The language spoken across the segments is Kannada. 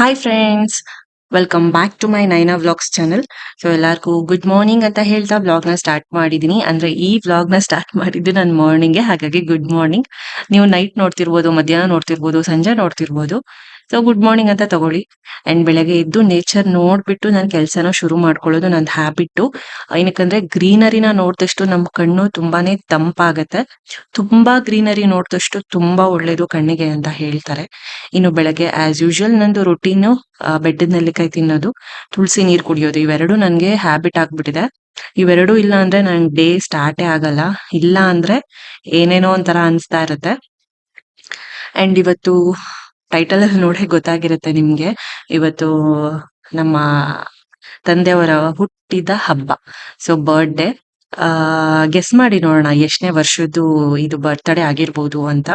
Hi friends welcome back to my Naina vlogs channel so ಎಲ್ಲರಿಗೂ ಗುಡ್ ಮಾರ್ನಿಂಗ್ ಅಂತ ಹೇಳ್ತಾ ವ್ಲಾಗ್ನ ಸ್ಟಾರ್ಟ್ ಮಾಡಿದ್ದೀನಿ ಅಂದ್ರೆ ಈ ವ್ಲಾಗ್ನ ಸ್ಟಾರ್ಟ್ ಮಾಡಿದ್ದು ನಾನು ಮಾರ್ನಿಂಗ್ಗೆ ಹಾಗಾಗಿ ಗುಡ್ ಮಾರ್ನಿಂಗ್ ನೀವು ನೈಟ್ ನೋಡ್ತಿರ್ಬೋದು, ಮಧ್ಯಾಹ್ನ ನೋಡ್ತಿರ್ಬೋದು, ಸಂಜೆ ನೋಡ್ತಿರ್ಬೋದು. ಸೊ ಗುಡ್ ಮಾರ್ನಿಂಗ್ ಅಂತ ತಗೊಳ್ಳಿ. ಅಂಡ್ ಬೆಳಗ್ಗೆ ಎದ್ದು ನೇಚರ್ ನೋಡ್ಬಿಟ್ಟು ನಾನು ಕೆಲಸನ ಶುರು ಮಾಡ್ಕೊಳ್ಳೋದು ನನ್ನ ಹ್ಯಾಬಿಟ್ಟು ಏನಕ್ಕಂದ್ರೆ ಗ್ರೀನರಿನ ನೋಡಿದಷ್ಟು ನಮ್ಮ ಕಣ್ಣು ತುಂಬಾನೇ ತಂಪಾಗತ್ತೆ. ತುಂಬಾ ಗ್ರೀನರಿ ನೋಡಿದಷ್ಟು ತುಂಬಾ ಒಳ್ಳೇದು ಕಣ್ಣಿಗೆ ಅಂತ ಹೇಳ್ತಾರೆ. ಇನ್ನು ಬೆಳಗ್ಗೆ ಆಸ್ ಯೂಶುವಲ್ ನಂದು ರೊಟೀನು ಬೆಟ್ಟದ ನೆಲ್ಲಿಕಾಯಿ ತಿನ್ನೋದು, ತುಳಸಿ ನೀರು ಕುಡಿಯೋದು, ಇವೆರಡು ನನಗೆ ಹ್ಯಾಬಿಟ್ ಆಗ್ಬಿಟ್ಟಿದೆ. ಇವೆರಡು ಇಲ್ಲ ಅಂದ್ರೆ ನನ್ ಡೇ ಸ್ಟಾರ್ಟೇ ಆಗಲ್ಲ. ಇಲ್ಲ ಅಂದ್ರೆ ಏನೇನೋ ಒಂಥರ ಅನ್ಸ್ತಾ ಇರುತ್ತೆ. ಅಂಡ್ ಇವತ್ತು ಟೈಟಲ್ ಅಲ್ಲಿ ನೋಡೇ ಗೊತ್ತಾಗಿರುತ್ತೆ ನಿಮ್ಗೆ. ಇವತ್ತು ನಮ್ಮ ತಂದೆಯವರ ಹುಟ್ಟಿದ ಹಬ್ಬ. ಸೊ ಬರ್ಡೇ ಆ ಗೆಸ್ ಮಾಡಿ ನೋಡೋಣ ಎಷ್ಟನೇ ವರ್ಷದ್ದು ಇದು ಬರ್ತ್ಡೇ ಆಗಿರ್ಬೋದು ಅಂತ.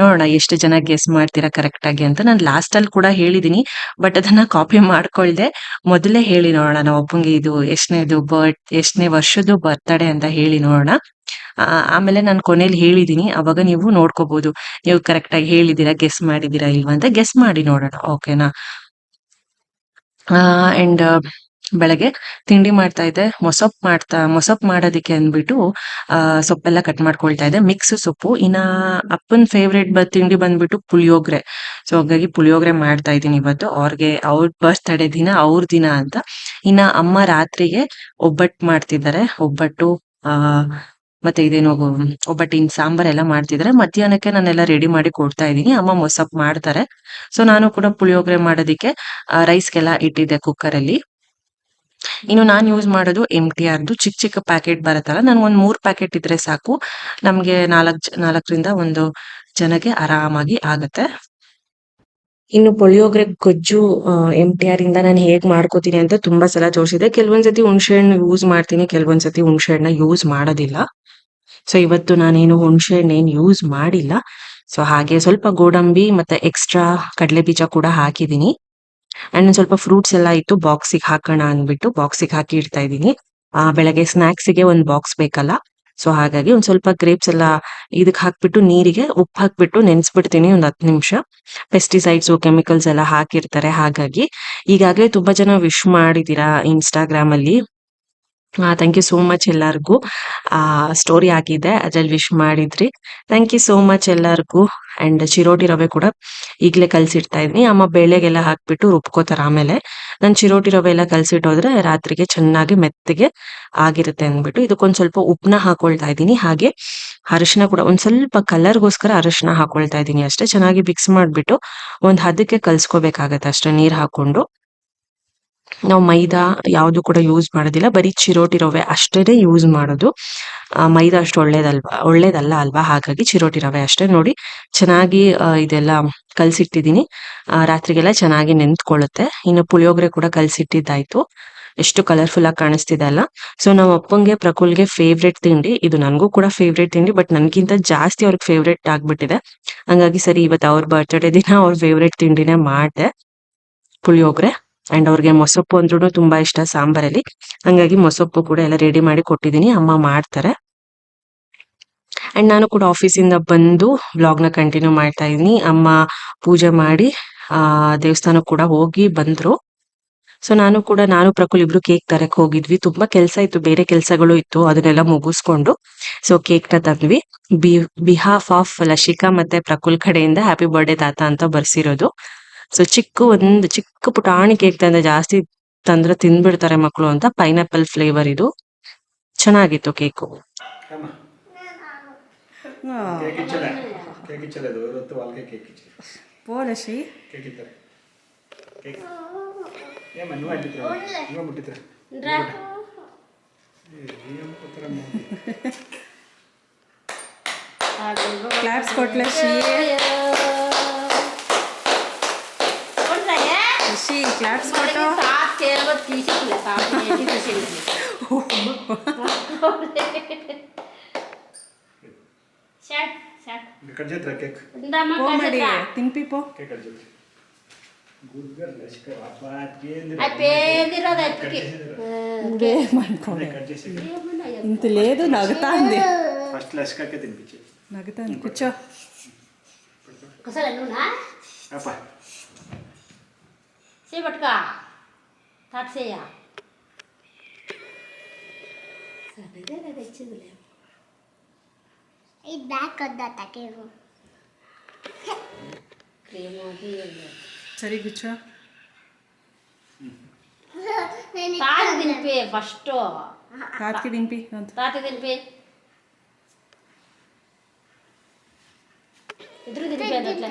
ನೋಡೋಣ ಎಷ್ಟು ಜನ ಗೆಸ್ ಮಾಡ್ತೀರಾ ಕರೆಕ್ಟ್ ಆಗಿ ಅಂತ. ನಾನು ಲಾಸ್ಟ್ ಅಲ್ಲಿ ಕೂಡ ಹೇಳಿದೀನಿ ಬಟ್ ಅದನ್ನ ಕಾಪಿ ಮಾಡ್ಕೊಳ್ದೆ. ಮೊದಲೇ ಹೇಳಿ ನೋಡೋಣ, ನಾವು ಅಪ್ಪಂಗೆ ಇದು ಎಷ್ಟನೇದು ಬರ್ತ್ ಎಷ್ಟನೇ ವರ್ಷದ್ದು ಬರ್ತ್ಡೇ ಅಂತ ಹೇಳಿ ನೋಡೋಣ. ಆಮೇಲೆ ನಾನು ಕೊನೆಯಲ್ಲಿ ಹೇಳಿದೀನಿ, ಅವಾಗ ನೀವು ನೋಡ್ಕೋಬಹುದು ನೀವು ಕರೆಕ್ಟ್ ಆಗಿ ಹೇಳಿದೀರಾ ಗೆಸ್ ಮಾಡಿದೀರಾ ಇಲ್ವಾ ಅಂತ ಗೆಸ್ ಮಾಡಿ ನೋಡೋಣ ಓಕೆನಾ ಅಂಡ್ ಬೆಳಗ್ಗೆ ತಿಂಡಿ ಮಾಡ್ತಾ ಇದ್ದೆ, ಮೊಸಪ್ ಮಾಡ್ತಾ, ಮೊಸಪ್ ಮಾಡೋದಕ್ಕೆ ಅಂದ್ಬಿಟ್ಟು ಸೊಪ್ಪೆಲ್ಲ ಕಟ್ ಮಾಡ್ಕೊಳ್ತಾ ಇದ್ದೆ ಮಿಕ್ಸ್ ಸೊಪ್ಪು, ಇನ್ನ ಅಪ್ಪನ್ ಫೇವ್ರೇಟ್ ಬ, ತಿಂಡಿ ಬಂದ್ಬಿಟ್ಟು ಪುಳಿಯೋಗ್ರೆ. ಸೊ ಹಾಗಾಗಿ ಪುಳಿಯೋಗ್ರೆ ಮಾಡ್ತಾ ಇದ್ದೀನಿ ಇವತ್ತು, ಅವ್ರಿಗೆ, ಅವ್ರ ಬರ್ತ್ಡೇ ದಿನ, ಅವ್ರ ದಿನ ಅಂತ. ಇನ್ನ ಅಮ್ಮ ರಾತ್ರಿಗೆ ಒಬ್ಬಟ್ಟು ಮಾಡ್ತಿದ್ದಾರೆ, ಒಬ್ಬಟ್ಟು, ಆ ಮತ್ತೆ ಇದೇನು ಒಬ್ಬಟ್ಟಿನ ಸಾಂಬಾರ್ ಎಲ್ಲ ಮಾಡ್ತಿದ್ರೆ. ಮಧ್ಯಾಹ್ನಕ್ಕೆ ನಾನೆಲ್ಲ ರೆಡಿ ಮಾಡಿ ಕೊಡ್ತಾ ಇದ್ದೀನಿ. ಅಮ್ಮ ಮೊಸಪ್ ಮಾಡ್ತಾರೆ. ಸೊ ನಾನು ಕೂಡ ಪುಳಿಯೋಗರೆ ಮಾಡೋದಕ್ಕೆ ರೈಸ್ಗೆಲ್ಲ ಇಟ್ಟಿದ್ದೆ ಕುಕ್ಕರ್ ಅಲ್ಲಿ. ಇನ್ನು ನಾನ್ ಯೂಸ್ ಮಾಡೋದು ಎಂ ಟಿ ಆರ್ದು ಚಿಕ್ಕ ಚಿಕ್ಕ ಪ್ಯಾಕೆಟ್ ಬರುತ್ತಲ್ಲ ನಾನು ಒಂದ್ ಮೂರ್ ಪ್ಯಾಕೆಟ್ ಇದ್ರೆ ಸಾಕು. ನಮ್ಗೆ ನಾಲ್ಕ್ ನಾಲ್ಕರಿಂದ ಒಂದು ಜನಕ್ಕೆ ಆರಾಮಾಗಿ ಆಗತ್ತೆ. ಇನ್ನು ಪುಳಿಯೋಗರೆ ಗೊಜ್ಜು ಎಂ ಟಿ ಆರ್ ಇಂದ ನಾನು ಹೇಗ್ ಮಾಡ್ಕೋತೀನಿ ಅಂತ ತುಂಬಾ ಸಲ ತೋರಿಸಿದೆ ಕೆಲವೊಂದ್ಸತಿ ಹುಣಸೆ ಹಣ್ಣು ಯೂಸ್ ಮಾಡ್ತೀನಿ, ಕೆಲವೊಂದ್ಸತಿ ಹುಣಸೆ ಹಣ್ಣ ಯೂಸ್ ಮಾಡೋದಿಲ್ಲ. ಸೊ ಇವತ್ತು ನಾನೇನು ಹುಣಸೆ ಹಣ್ಣೇನು ಯೂಸ್ ಮಾಡಿಲ್ಲ. ಸೊ ಹಾಗೆ ಸ್ವಲ್ಪ ಗೋಡಂಬಿ ಮತ್ತೆ ಎಕ್ಸ್ಟ್ರಾ ಕಡಲೆ ಬೀಜ ಕೂಡ ಹಾಕಿದೀನಿ ಅಂಡ್ ಸ್ವಲ್ಪ ಫ್ರೂಟ್ಸ್ ಎಲ್ಲ ಇತ್ತು ಬಾಕ್ಸಿಗೆ ಹಾಕೋಣ ಅಂದ್ಬಿಟ್ಟು ಬಾಕ್ಸಿಗೆ ಹಾಕಿ ಇಡ್ತಾ ಇದ್ದೀನಿ. ಆ, ಬೆಳಗ್ಗೆ ಸ್ನಾಕ್ಸ್ಗೆ ಒಂದ್ ಬಾಕ್ಸ್ ಬೇಕಲ್ಲ. ಸೊ ಹಾಗಾಗಿ ಒಂದ್ ಸ್ವಲ್ಪ ಗ್ರೇಪ್ಸ್ ಎಲ್ಲ ಇದಕ್ಕೆ ಹಾಕ್ಬಿಟ್ಟು ನೀರಿಗೆ ಉಪ್ಪು ಹಾಕ್ಬಿಟ್ಟು ನೆನೆಸ್ಬಿಡ್ತೀನಿ ಒಂದ್ ಹತ್ತು ನಿಮಿಷ. ಪೆಸ್ಟಿಸೈಡ್ಸ್ ಕೆಮಿಕಲ್ಸ್ ಎಲ್ಲ ಹಾಕಿರ್ತಾರೆ, ಹಾಗಾಗಿ ಈಗಾಗಲೇ ತುಂಬಾ ಜನ ವಿಶ್ ಮಾಡಿದೀರಾ ಇನ್ಸ್ಟಾಗ್ರಾಮ್ ಅಲ್ಲಿ. ಥ್ಯಾಂಕ್ ಯು ಸೋ ಮಚ್ ಎಲ್ಲರಿಗೂ. ಆ ಸ್ಟೋರಿ ಆಗಿದೆ, ಅದ್ರಲ್ಲಿ ವಿಶ್ ಮಾಡಿದ್ರಿ. ಥ್ಯಾಂಕ್ ಯು ಸೋ ಮಚ್ ಎಲ್ಲರಿಗೂ. ಅಂಡ್ ಚಿರೋಟಿ ರವೆ ಕೂಡ ಈಗಲೇ ಕಲ್ಸಿಡ್ತಾ ಇದೀನಿ. ಅಮ್ಮ ಬೇಳೆಗೆಲ್ಲ ಹಾಕ್ಬಿಟ್ಟು ರುಬ್ಕೋತಾರ ಆಮೇಲೆ. ನಾನು ಚಿರೋಟಿ ರವೆ ಎಲ್ಲ ಕಲ್ಸಿಟ್ಟೋದ್ರೆ ರಾತ್ರಿಗೆ ಚೆನ್ನಾಗಿ ಮೆತ್ತಗೆ ಆಗಿರುತ್ತೆ ಅಂದ್ಬಿಟ್ಟು ಇದಕ್ಕೊಂದ್ ಸ್ವಲ್ಪ ಉಪ್ಪನ್ನ ಹಾಕೊಳ್ತಾ ಇದ್ದೀನಿ. ಹಾಗೆ ಅರಿಶಿನ ಕೂಡ ಒಂದ್ ಸ್ವಲ್ಪ ಕಲರ್ಗೋಸ್ಕರ ಅರಿಶಿನ ಹಾಕೊಳ್ತಾ ಇದ್ದೀನಿ ಅಷ್ಟೇ. ಚೆನ್ನಾಗಿ ಮಿಕ್ಸ್ ಮಾಡ್ಬಿಟ್ಟು ಒಂದ್ ಹದಕ್ಕೆ ಕಲ್ಸ್ಕೋಬೇಕಾಗತ್ತೆ ಅಷ್ಟೇ ನೀರ್ ಹಾಕೊಂಡು ನಾವು ಮೈದಾ ಯಾವುದು ಕೂಡ ಯೂಸ್ ಮಾಡೋದಿಲ್ಲ. ಬರೀ ಚಿರೋಟಿ ರವೆ ಅಷ್ಟೇ ಯೂಸ್ ಮಾಡೋದು. ಮೈದಾ ಅಷ್ಟು ಒಳ್ಳೇದಲ್ವಾ, ಒಳ್ಳೇದಲ್ಲ ಅಲ್ವಾ? ಹಾಗಾಗಿ ಚಿರೋಟಿ ರವೆ ಅಷ್ಟೇ. ನೋಡಿ, ಚೆನ್ನಾಗಿ ಇದೆಲ್ಲ ಕಲಸಿಟ್ಟಿದ್ದೀನಿ. ರಾತ್ರಿಗೆಲ್ಲ ಚೆನ್ನಾಗಿ ನೆಂತ್ಕೊಳ್ಳುತ್ತೆ ಇನ್ನು ಪುಳಿಯೋಗರೆ ಕೂಡ ಕಲಸಿಟ್ಟಿದ್ದಾಯ್ತು. ಎಷ್ಟು ಕಲರ್ಫುಲ್ ಆಗಿ ಕಾಣಿಸ್ತಿದೆ ಅಲ್ಲ? ಸೊ ನಮ್ಮ ಅಪ್ಪಂಗೆ ಪ್ರಕುಲ್ಗೆ ಫೇವ್ರೇಟ್ ತಿಂಡಿ. ಇದು ನನಗೂ ಕೂಡ ಫೇವ್ರೇಟ್ ತಿಂಡಿ ಬಟ್ ನನ್ಗಿಂತ ಜಾಸ್ತಿ ಅವ್ರಿಗೆ ಫೇವ್ರೇಟ್ ಆಗ್ಬಿಟ್ಟಿದೆ. ಹಂಗಾಗಿ ಸರಿ, ಇವತ್ತು ಅವ್ರ ಬರ್ತ್ಡೇ ದಿನ ಅವ್ರ ಫೇವ್ರೇಟ್ ತಿಂಡಿನೇ ಮಾಡಿದೆ. ಪುಳಿಯೋಗರೆ. ಅಂಡ್ ಅವ್ರಿಗೆ ಮೊಸಪ್ಪು ಅಂದ್ರೂ ತುಂಬಾ ಇಷ್ಟ ಸಾಂಬಾರಲ್ಲಿ. ಹಂಗಾಗಿ ಮೊಸಪ್ಪು ಕೂಡ ಎಲ್ಲ ರೆಡಿ ಮಾಡಿ ಕೊಟ್ಟಿದ್ದೀನಿ. ಅಮ್ಮ ಮಾಡ್ತಾರೆ. ಅಂಡ್ ನಾನು ಕೂಡ ಆಫೀಸಿಂದ ಬಂದು ಬ್ಲಾಗ್ನ ಕಂಟಿನ್ಯೂ ಮಾಡ್ತಾ ಇದ್ದೀನಿ. ಅಮ್ಮ ಪೂಜೆ ಮಾಡಿ, ಆ, ದೇವಸ್ಥಾನಕ್ಕೆ ಕೂಡ ಹೋಗಿ ಬಂದ್ರು. ಸೊ ನಾನು ಕೂಡ, ನಾನು ಪ್ರಕುಲ್ ಇಬ್ರು ಕೇಕ್ ತರಕ್ ಹೋಗಿದ್ವಿ. ತುಂಬಾ ಕೆಲಸ ಇತ್ತು. ಬೇರೆ ಕೆಲಸಗಳು ಇತ್ತು. ಅದನ್ನೆಲ್ಲ ಮುಗಿಸ್ಕೊಂಡು. ಸೊ ಕೇಕ್ನ ತಂದ್ವಿ. ಬಿ ಬಿಹಾಫ್ ಆಫ್ ಲಶಿಕಾ ಮತ್ತೆ ಪ್ರಕುಲ್ ಕಡೆಯಿಂದ ಹ್ಯಾಪಿ ಬರ್ಡೇ ತಾತ ಅಂತ ಬರ್ಸಿರೋದು. ಸೊ ಚಿಕ್ಕ ಒಂದು ಚಿಕ್ಕ ಪುಟಾಣಿ ಕೇಕ್ ತಂದೆ ಜಾಸ್ತಿ ತಂದ್ರೆ ತಿಂದ್ಬಿಡ್ತಾರೆ ಮಕ್ಕಳು ಅಂತ ಪೈನಾಪಲ್ ಫ್ಲೇವರ್ ಇದು. ಚೆನ್ನಾಗಿತ್ತು ಕೇಕು ಅಮ್ಮ. ಕೇಕ್ ఆ పేంద్ర దక్కి గేమ్ అనుకోండి ఇంత లేదు నగుతాంది ఫస్ట్ లష్కకే తినిపించే నగుతాంది కూర్చో కొసల నునా చేపట్టుక. తట్సేయ సరేగా నాకు వచ్చిందిలే ఈ బ్యాగ్ వద్దా తకేవు సరే కూర్చో. తాత తినిపి ఫస్ట్. తాతకి తినిపి తాత తినిపి. ఎదురు తినిపి అట్లా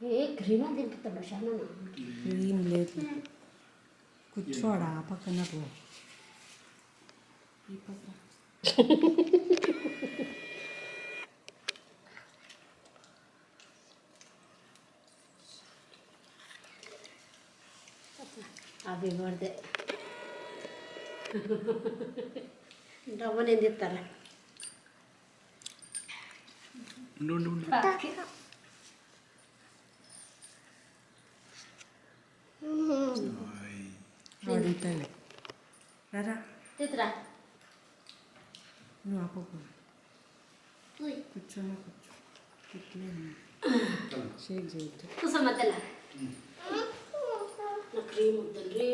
ఏ క్రీమ్ ఏం లేదు. కూర్చోడా ఆ పక్కన పో. ఈ బర్త్డే డబ్బు నేను తిస్తారా ఉండు ఉండు ఉండు అడుగుతాలే రారా నువ్వు ఆ పక్క కూర్చోనా కూర్చో ఇట్లే షేక్ చేయొద్దు క్రీమ్ వద్దండి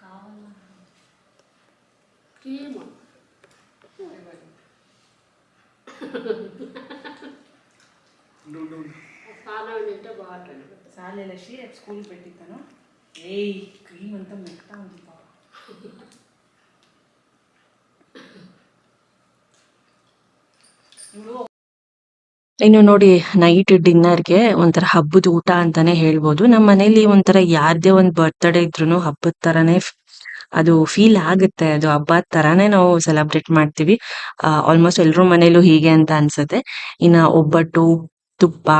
కావాలా క్రీమ్ ಇನ್ನು ನೋಡಿ ನೈಟ್ ಡಿನ್ನರ್ಗೆ ಒಂಥರ ಹಬ್ಬದ ಊಟ ಅಂತಾನೆ ಹೇಳ್ಬೋದು. ನಮ್ಮ ಮನೇಲಿ ಒಂಥರ ಯಾರ್ದೇ ಒಂದ್ ಬರ್ತ್ಡೇ ಇದ್ರು ಹಬ್ಬದ ತರನೇ ಅದು ಫೀಲ್ ಆಗುತ್ತೆ. ಅದು ಹಬ್ಬದ ತರಾನೇ ನಾವು ಸೆಲೆಬ್ರೇಟ್ ಮಾಡ್ತೀವಿ. ಆಲ್ಮೋಸ್ಟ್ ಎಲ್ರ ಮನೇಲೂ ಹೀಗೆ ಅಂತ ಅನ್ಸುತ್ತೆ. ಇನ್ನ ಒಬ್ಬಟ್ಟು, ತುಪ್ಪ,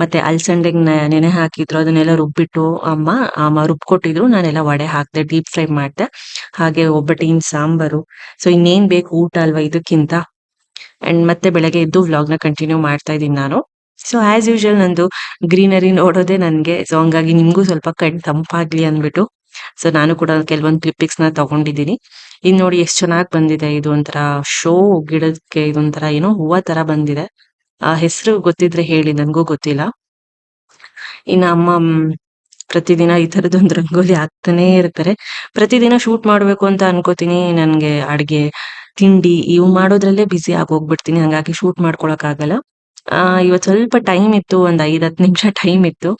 ಮತ್ತೆ ಅಲ್ಸಂಡೆಗ್ ನೆ- ನೆನೆ ಹಾಕಿದ್ರು, ಅದನ್ನೆಲ್ಲ ರುಬ್ಬಿಟ್ಟು ಅಮ್ಮ ಅಮ್ಮ ರುಬ್ಕೊಟ್ಟಿದ್ರು. ನಾನೆಲ್ಲ ವಡೆ ಹಾಕ್ದೆ ಡೀಪ್ ಫ್ರೈ ಮಾಡ್ದೆ. ಹಾಗೆ ಒಬ್ಬಟ್ಟಿನ ಸಾಂಬಾರು. ಸೊ ಇನ್ನೇನ್ ಬೇಕು? ಊಟ ಅಲ್ವಾ ಇದಕ್ಕಿಂತ? ಅಂಡ್ ಮತ್ತೆ ಬೆಳಗ್ಗೆ ಎದ್ದು ವ್ಲಾಗ್ನ ಕಂಟಿನ್ಯೂ ಮಾಡ್ತಾ ಇದ್ದೀನಿ ನಾನು. ಸೊ ಆಸ್ ಯೂಶುವಲ್ ನಂದು ಗ್ರೀನರಿ ನೋಡೋದೇ ನನ್ಗೆ. ಸೊ ಹಂಗಾಗಿ ನಿಮ್ಗೂ ಸ್ವಲ್ಪ ಕಣ್ ತಂಪಾಗ್ಲಿ ಅಂದ್ಬಿಟ್ಟು. ಸೊ ನಾನು ಕೂಡ ಕೆಲವೊಂದು ಕ್ಲಿಪ್ಪಿಕ್ಸ್ನ ತಗೊಂಡಿದ್ದೀನಿ. ಇನ್ ನೋಡಿ ಎಷ್ಟು ಚೆನ್ನಾಗಿ ಬಂದಿದೆ. ಇದು ಒಂಥರ ಶೋ ಗಿಡಕ್ಕೆ ಇದೊಂಥರ ಏನೋ ಹೂವ ತರ ಬಂದಿದೆ. ಆ ಹೆಸರು ಗೊತ್ತಿದ್ರೆ ಹೇಳಿ, ನನ್ಗೂ ಗೊತ್ತಿಲ್ಲ. ಇನ್ನ ಅಮ್ಮ ಪ್ರತಿದಿನ ಈ ತರದೊಂದು ರಂಗೋಲಿ ಹಾಕ್ತಾನೆ ಇರ್ತಾರೆ. ಪ್ರತಿದಿನ ಶೂಟ್ ಮಾಡ್ಬೇಕು ಅಂತ ಅನ್ಕೋತೀನಿ. ನನ್ಗೆ ಅಡ್ಗೆ, ತಿಂಡಿ ಇವು ಮಾಡೋದ್ರಲ್ಲೇ ಬಿಸಿ ಆಗೋಗ್ಬಿಡ್ತೀನಿ ಹಂಗಾಗಿ ಶೂಟ್ ಮಾಡ್ಕೊಳಕ್ ಆಗಲ್ಲ. ಆ, ಇವತ್ ಸ್ವಲ್ಪ ಟೈಮ್ ಇತ್ತು. ಒಂದ್ ಐದ್ ಹತ್ತು ನಿಮಿಷ ಟೈಮ್ ಇತ್ತು.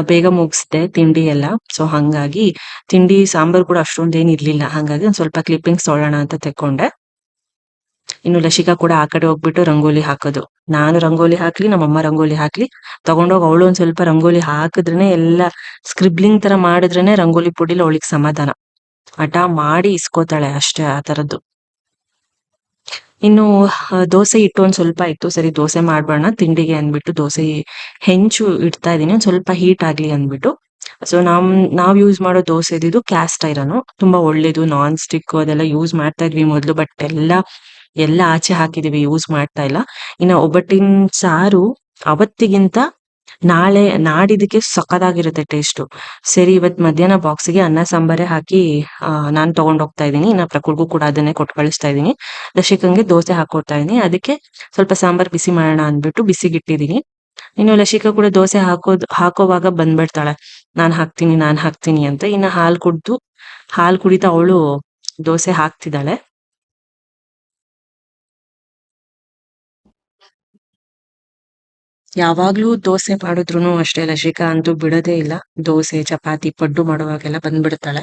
ಬೇಗ ಮುಗಿಸ್ದೆ ತಿಂಡಿ ಎಲ್ಲ. ಸೊ ಹಂಗಾಗಿ ತಿಂಡಿ ಸಾಂಬಾರ್ ಕೂಡ ಅಷ್ಟೊಂದೇನು ಇರ್ಲಿಲ್ಲ. ಹಂಗಾಗಿ ಒಂದ್ ಸ್ವಲ್ಪ ಕ್ಲಿಪ್ಪಿಂಗ್ಸ್ ತೊಳೋಣ ಅಂತ ತೆಕ್ಕೊಂಡೆ. ಇನ್ನು ಲಶಿಕಾ ಕೂಡ ಆ ಕಡೆ ಹೋಗ್ಬಿಟ್ಟು ರಂಗೋಲಿ ಹಾಕೋದು. ನಾನು ರಂಗೋಲಿ ಹಾಕ್ಲಿ, ನಮ್ಮಮ್ಮ ರಂಗೋಲಿ ಹಾಕ್ಲಿ. ತಗೊಂಡೋಗಿ ಅವಳು ಒಂದ್ ಸ್ವಲ್ಪ ರಂಗೋಲಿ ಹಾಕಿದ್ರೇನೆ ಎಲ್ಲ ಸ್ಕ್ರಿಬ್ಲಿಂಗ್ ತರ ಮಾಡಿದ್ರೇನೆ ರಂಗೋಲಿ ಪುಡಿಲಿ ಅವಳಿಗೆ ಸಮಾಧಾನ. ಹಠ ಮಾಡಿ ಇಸ್ಕೋತಾಳೆ ಅಷ್ಟೇ ಆ ತರದ್ದು. ಇನ್ನು ದೋಸೆ ಹಿಟ್ಟು ಒಂದ್ ಸ್ವಲ್ಪ ಇತ್ತು ಸರಿ, ದೋಸೆ ಮಾಡ್ಬೇಡ ತಿಂಡಿಗೆ ಅಂದ್ಬಿಟ್ಟು ದೋಸೆ ಹೆಂಚು ಇಡ್ತಾ ಇದೀನಿ. ಒಂದ್ ಸ್ವಲ್ಪ ಹೀಟ್ ಆಗ್ಲಿ ಅಂದ್ಬಿಟ್ಟು. ಸೊ ನಮ್ ನಾವ್ ಯೂಸ್ ಮಾಡೋ ದೋಸೆ ಇದು ಕ್ಯಾಸ್ಟ್ ಐರನ್ ತುಂಬಾ ಒಳ್ಳೇದು ನಾನ್ ಸ್ಟಿಕ್ ಅದೆಲ್ಲ ಯೂಸ್ ಮಾಡ್ತಾ ಇದ್ವಿ ಮೊದ್ಲು ಬಟ್ ಎಲ್ಲ ಎಲ್ಲ ಆಚೆ ಹಾಕಿದೀವಿ ಯೂಸ್ ಮಾಡ್ತಾ ಇಲ್ಲ. ಇನ್ನ ಒಬ್ಬಟ್ಟಿನ ಸಾರು ಅವತ್ತಿಗಿಂತ ನಾಳೆ ನಾಡಿದಕ್ಕೆ ಸಕ್ಕದಾಗಿರುತ್ತೆ ಟೇಸ್ಟು ಸರಿ, ಇವತ್ ಮಧ್ಯಾಹ್ನ ಬಾಕ್ಸ್ಗೆ ಅನ್ನ, ಸಾಂಬಾರೇ ಹಾಕಿ ನಾನ್ ತಗೊಂಡ್ ಹೋಗ್ತಾ ಇದೀನಿ ಇನ್ನ ಪ್ರಕೃತಿಗೂ ಕೂಡ ಅದನ್ನೇ ಕೊಟ್ಟು ಕಳಿಸ್ತಾ ಇದೀನಿ ಲಶಿಕಂಗೆ ದೋಸೆ ಹಾಕೊಡ್ತಾ ಇದ್ದೀನಿ. ಅದಕ್ಕೆ ಸ್ವಲ್ಪ ಸಾಂಬಾರ್ ಬಿಸಿ ಮಾಡೋಣ ಅಂದ್ಬಿಟ್ಟು ಬಿಸಿಗಿಟ್ಟಿದೀನಿ ಇನ್ನು ಲಶಿಕಾ ಕೂಡ ದೋಸೆ ಹಾಕೋದ್, ಹಾಕೋವಾಗ ಬಂದ್ಬಿಡ್ತಾಳೆ. ನಾನ್ ಹಾಕ್ತೀನಿ ನಾನ್ ಹಾಕ್ತೀನಿ ಅಂತ. ಇನ್ನ ಹಾಲ್ ಕುಡ್ದು, ಹಾಲ್ ಕುಡಿತಾ ಅವಳು ದೋಸೆ ಹಾಕ್ತಿದ್ದಾಳೆ. ಯಾವಾಗ್ಲೂ ದೋಸೆ ಮಾಡಿದ್ರು ಅಷ್ಟೇ ಲಶಿಕಾ ಅಂತೂ ಬಿಡೋದೇ ಇಲ್ಲ. ದೋಸೆ ಚಪಾತಿ ಪಡ್ಡು ಮಾಡುವಾಗೆಲ್ಲ ಬಂದ್ಬಿಡ್ತಾಳೆ.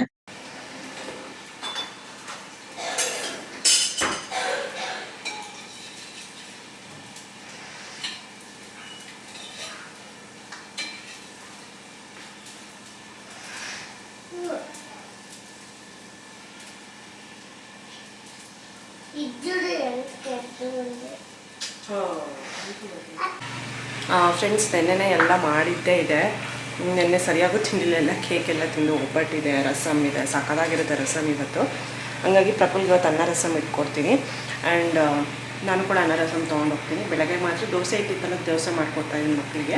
ಫ್ರೆಂಡ್ಸ್ ನೆನ್ನೆನೇ ಎಲ್ಲ ಮಾಡಿದ್ದೇ ಇದೆ. ನೆನ್ನೆ ಸರಿಯಾಗೂ ತಿಂದಿಲ್ಲ. ಕೇಕ್ ಎಲ್ಲ ತಿಂದು ಒಬ್ಬಟ್ಟಿದೆ. ರಸಮ್ ಇದೆ. ಸಕ್ಕದಾಗಿರುತ್ತೆ ರಸಮ್ ಇವತ್ತು. ಹಂಗಾಗಿ ಪ್ರಪುಲ್ಗೆ ಇವತ್ತು ಅನ್ನ ರಸಮ್ ಇಟ್ಕೊಡ್ತೀನಿ. ಆ್ಯಂಡ್ ನಾನು ಕೂಡ ಅನ್ನ ರಸಮ್ ತೊಗೊಂಡೋಗ್ತೀನಿ. ಬೆಳಗ್ಗೆ ಮಾತ್ರ ದೋಸೆ ಇಟ್ಟಿತ್ತಲ್ಲ ದೋಸೆ ಇದ್ದೀನಿ ಮಕ್ಕಳಿಗೆ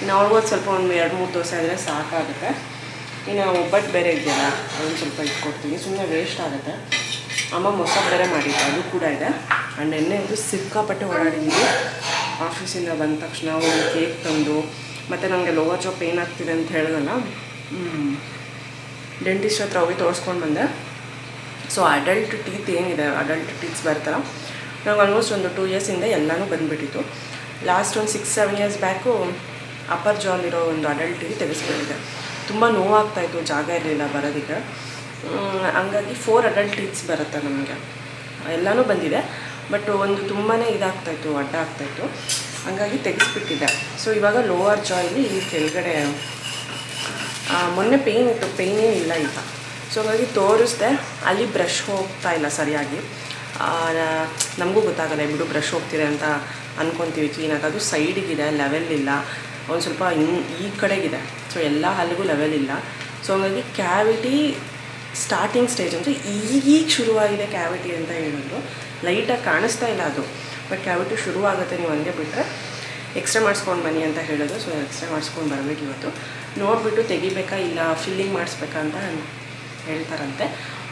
ಇನ್ನು ಅವ್ರಿಗೂ ಸ್ವಲ್ಪ ಒಂದು ಎರಡು ಮೂರು ದೋಸೆ ಆದರೆ ಸಾಕಾಗುತ್ತೆ. ಇನ್ನು ಒಬ್ಬಟ್ಟು ಬೇರೆ ಇದೆಯಲ್ಲ ಅದೊಂದು ಸ್ವಲ್ಪ ಇಟ್ಕೊಡ್ತೀನಿ. ಸುಮ್ಮನೆ ವೇಸ್ಟ್ ಆಗುತ್ತೆ. ಅಮ್ಮ ಮೊಸ ಬೇರೆ ಮಾಡಿದ್ದೆ. ಅದು ಕೂಡ ಇದೆ. ಆ್ಯಂಡ್ ನೆನ್ನೆ ಇದು ಸಿಕ್ಕಾಪಟ್ಟೆ ಓಡಾಡಿದ್ದೀವಿ ಆಫೀಸಿಂದ ಬಂದ ತಕ್ಷಣ ಒಂದು ಕೇಕ್ ತಂದು ಮತ್ತು ನನಗೆ ಲೋವರ್ ಜಾಬ್ ಪೇನ್ ಆಗ್ತಿದೆ ಅಂತ ಹೇಳಿದಲ್ಲ? ಡೆಂಟಿಸ್ಟ್ ಹತ್ರ ಹೋಗಿ ತೋರಿಸ್ಕೊಂಡು ಬಂದೆ. ಸೊ ಅಡಲ್ಟ್ ಟೀತ್ ಏನಿದೆ ಅಡಲ್ಟ್ ಟೀತ್ಸ್ ಬರ್ತಾರ ನಂಗೆ ಆಲ್ಮೋಸ್ಟ್ ಒಂದು ಟೂ ಇಯರ್ಸಿಂದ ಎಲ್ಲನೂ ಬಂದುಬಿಟ್ಟಿತ್ತು. ಲಾಸ್ಟ್ ಒಂದು six seven years back upper ಜಾಲಿರೋ ಒಂದು ಅಡಲ್ಟ್ ಟೀ ತೆಗೆಸ್ಬಿಟ್ಟಿದೆ ತುಂಬ ನೋವಾಗ್ತಾಯಿತ್ತು ಜಾಗ ಇರಲಿಲ್ಲ ಬರೋದಕ್ಕೆ. ಹಂಗಾಗಿ ಫೋರ್ ಅಡಲ್ಟ್ ಟೀತ್ಸ್ ಬರುತ್ತೆ ನಮಗೆ. ಎಲ್ಲನೂ ಬಂದಿದೆ. ಬಟ್ ಒಂದು ತುಂಬಾ ಇದಾಗ್ತಾಯಿತ್ತು ಅಡ್ಡ ಆಗ್ತಾಯಿತ್ತು ಹಂಗಾಗಿ ತೆಗೆಸ್ಬಿಟ್ಟಿದ್ದೆ. ಸೊ ಇವಾಗ ಲೋವರ್ ಜಾಯಲ್ಲಿ ಈ ಕೆಳಗಡೆ ಮೊನ್ನೆ ಪೇಯ್ನ್ ಇತ್ತು ಪೇಯ್ನೇ ಇಲ್ಲ ಈಗ. ಸೊ ಹಾಗಾಗಿ ತೋರಿಸ್ದೆ. ಅಲ್ಲಿ ಬ್ರಷ್ ಹೋಗ್ತಾ ಇಲ್ಲ ಸರಿಯಾಗಿ. ನಮಗೂ ಗೊತ್ತಾಗಲ್ಲ ಬಿಡು ಬ್ರಷ್ ಹೋಗ್ತಿದೆ ಅಂತ ಅಂದ್ಕೊತೀವಿ ಕ್ಲೀನಾಗಿ ಅದು ಸೈಡಿಗಿದೆ ಲೆವೆಲ್ ಇಲ್ಲ. ಒಂದು ಸ್ವಲ್ಪ ಇನ್, ಈ ಕಡೆಗಿದೆ. ಸೊ ಎಲ್ಲ ಹಲ್ಲಿಗೂ ಲೆವೆಲ್ ಇಲ್ಲ. ಸೊ ಹಾಗಾಗಿ ಕ್ಯಾವಿಟಿ ಸ್ಟಾರ್ಟಿಂಗ್ ಸ್ಟೇಜ್ ಅಂದರೆ ಈಗೀಗ ಶುರುವಾಗಿದೆ ಕ್ಯಾವಿಟಿ ಅಂತ ಹೇಳಿದ್ರು. ಲೈಟಾಗಿ ಕಾಣಿಸ್ತಾ ಇಲ್ಲ ಅದು. ಬಟ್ ಕ್ಯಾವಿಟಿ ಶುರುವಾಗುತ್ತೆ ನೀವು ಹಂಗೆ ಬಿಟ್ಟರೆ ಎಕ್ಸ್ರೇ ಮಾಡಿಸ್ಕೊಂಡು ಬನ್ನಿ ಅಂತ ಹೇಳೋದು. ಸೊ ಎಕ್ಸ್ರೇ ಮಾಡಿಸ್ಕೊಂಡು ಬರಬೇಕು ಇವತ್ತು. ನೋಡಿಬಿಟ್ಟು ತೆಗಿಬೇಕಾ ಇಲ್ಲ ಫಿಲ್ಲಿಂಗ್ ಮಾಡಿಸ್ಬೇಕಾ ಅಂತ ಹೇಳ್ತಾರಂತೆ.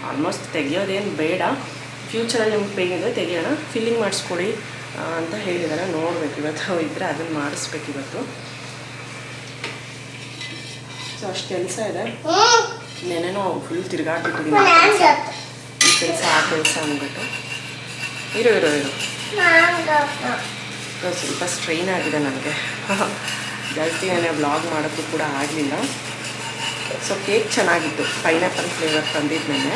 ಆಲ್ಮೋಸ್ಟ್ ತೆಗಿಯೋದೇನು ಬೇಡ. ಫ್ಯೂಚರಲ್ಲಿ ನಿಮ್ಗೆ ಪೇನ್ ಇದೆ ತೆಗಿಯೋಣ. ಫಿಲ್ಲಿಂಗ್ ಮಾಡಿಸ್ಕೊಡಿ ಅಂತ ಹೇಳಿದ್ದಾರೆ ನೋಡ್ಬೇಕು ಇವತ್ತು ಇದ್ದರೆ ಅದನ್ನು ಮಾಡಿಸ್ಬೇಕು ಇವತ್ತು. ಸೊ ಅಷ್ಟು ಕೆಲಸ ಇದೆ. ನೆನೆನೋ ಫುಲ್ ತಿರುಗಾಡ್ಬಿಟ್ಟಿದ್ದೀನಿ ಈ ಕೆಲಸ, ಆ ಕೆಲಸ ಅಂದ್ಬಿಟ್ಟು. ಇರು ಇರು ಇರು ಸ್ವಲ್ಪ ಸ್ಟ್ರೈನ್ ಆಗಿದೆ ನನಗೆ. ಜಾಸ್ತಿ ಏನೇ ಬ್ಲಾಗ್ ಮಾಡೋಕ್ಕೂ ಕೂಡ ಆಗಲಿಲ್ಲ. ಸೊ ಕೇಕ್ ಚೆನ್ನಾಗಿತ್ತು. ಪೈನಾಪಲ್ ಫ್ಲೇವರ್ ತಂದಿದ್ದೇನೆ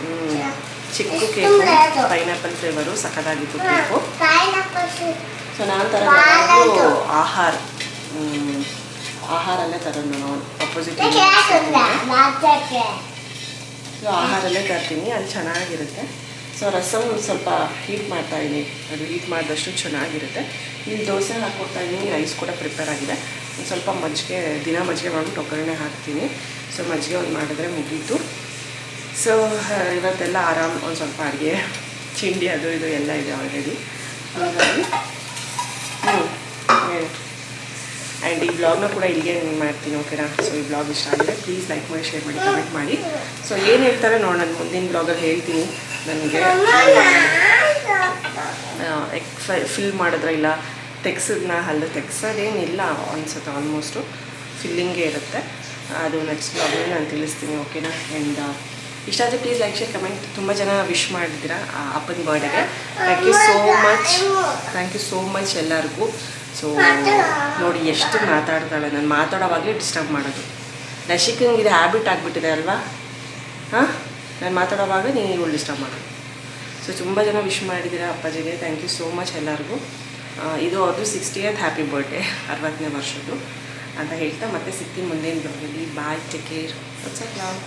ಹ್ಞೂ ಚಿಕ್ಕ ಕೇಕು ಪೈನಾಪಲ್ ಫ್ಲೇವರು ಸಖತ್ತಾಗಿತ್ತು ಕೇಕು ಸೊ ನಾನು ತರೋದು ಆಹಾರ. ಆಹಾರನೇ ತರೋದು ನಾನು. ಆಪೋಸಿಟ್ ಸೊ ಆಹಾರನೇ ತರ್ತೀನಿ, ಅದು ಚೆನ್ನಾಗಿರುತ್ತೆ. ಸೊ ರಸಮ್ ಸ್ವಲ್ಪ ಹೀಟ್ ಮಾಡ್ತಾಯಿದ್ದೀನಿ ಅದು ಹೀಟ್ ಮಾಡಿದಷ್ಟು ಚೆನ್ನಾಗಿರುತ್ತೆ. ಇಲ್ಲಿ ದೋಸೆ ಹಾಕ್ಕೊಡ್ತಾ ಇದ್ದೀನಿ ರೈಸ್ ಕೂಡ ಪ್ರಿಪೇರ್ ಆಗಿದೆ. ಒಂದು ಸ್ವಲ್ಪ ಮಜ್ಜಿಗೆ, ದಿನ ಮಜ್ಜಿಗೆ ಮಾಡ್ಬಿಟ್ಟು ಒಗ್ಗರಣೆ ಹಾಕ್ತೀನಿ. ಸೊ ಮಜ್ಜಿಗೆ ಒಂದು ಮಾಡಿದ್ರೆ ಮುಗೀತು. ಸೊ ಇವತ್ತೆಲ್ಲ ಆರಾಮ್, ಒಂದು ಸ್ವಲ್ಪ ಅಡುಗೆ ಚಿಂಡಿ ಅದು ಇದು ಎಲ್ಲ ಇದೆ ಆಲ್ರೆಡಿ ಹಾಗಾಗಿ ಹ್ಞೂ ಆ್ಯಂಡ್ ಈ ಬ್ಲಾಗ್ನ ಕೂಡ ಇಲ್ಲಿಗೆ ಮಾಡ್ತೀನಿ ಓಕೆನಾ ಸೊ ಈ ಬ್ಲಾಗ್ ಇಷ್ಟ ಆಗಿದೆ ಪ್ಲೀಸ್ ಲೈಕ್ ಮಾಡಿ ಶೇರ್ ಮಾಡಿ ಕಮೆಂಟ್ ಮಾಡಿ. ಸೊ ಏನು ಹೇಳ್ತಾರೆ ನೋಡಿ ನಾನು ಮುಂದಿನ ಬ್ಲಾಗಲ್ಲಿ ಹೇಳ್ತೀನಿ. ನನಗೆ ಎಗ್ ಫಿಲ್ ಮಾಡಿದ್ರೆ ಇಲ್ಲ? ತೆಗ್ಸಿದ್ನ ಅಲ್ಲಿ ತೆಗ್ಸೋದೇನಿಲ್ಲ ಅನ್ಸುತ್ತೆ ಆಲ್ಮೋಸ್ಟು ಫಿಲ್ಲಿಂಗೇ ಇರುತ್ತೆ. ಅದು ನೆಕ್ಸ್ಟ್ ಬ್ಲಾಗಲ್ಲಿ ನಾನು ತಿಳಿಸ್ತೀನಿ ಓಕೆನಾ ಆ್ಯಂಡ್ ಇಷ್ಟ ಆದರೆ ಪ್ಲೀಸ್ ಲೈಕ್ ಶೇರ್ ಕಮೆಂಟ್ ತುಂಬ ಜನ ವಿಶ್ ಮಾಡಿದ್ದೀರಾ ಅಪ್ಪನ ಬರ್ಡೇಗೆ thank you so much thank you so much ಎಲ್ಲರಿಗೂ. ಸೊ ನೋಡಿ ಎಷ್ಟು ಮಾತಾಡ್ತಾಳೆ. ನಾನು ಮಾತಾಡೋವಾಗಲೇ ಡಿಸ್ಟರ್ಬ್ ಮಾಡೋದು. ರಶಿಕಂಗೆ ಇದು ಹ್ಯಾಬಿಟ್ ಆಗಿಬಿಟ್ಟಿದೆ ಅಲ್ವಾ? ಹಾಂ? ನಾನು ಮಾತಾಡೋವಾಗ ನೀವು ಇವಳು ಡಿಸ್ಟರ್ಬ್ ಮಾಡೋದು. ಸೊ ತುಂಬ ಜನ ವಿಶ್ ಮಾಡಿದ್ದೀರಾ ಅಪ್ಪಾಜಿಗೆ. ಥ್ಯಾಂಕ್ ಯು ಸೋ ಮಚ್ ಎಲ್ಲರಿಗೂ. ಇದು ಅದು ಸಿಕ್ಸ್ಟಿಯತ್ ಹ್ಯಾಪಿ ಬರ್ಡೇ ಅರವತ್ತನೇ ವರ್ಷದ್ದು. ಅಂತ ಹೇಳ್ತಾ ಮತ್ತೆ ಸಿಗ್ತೀನಿ ಮುಂದೇನು ಬ್ಲಾಗಲ್ಲಿ bye take care what's up love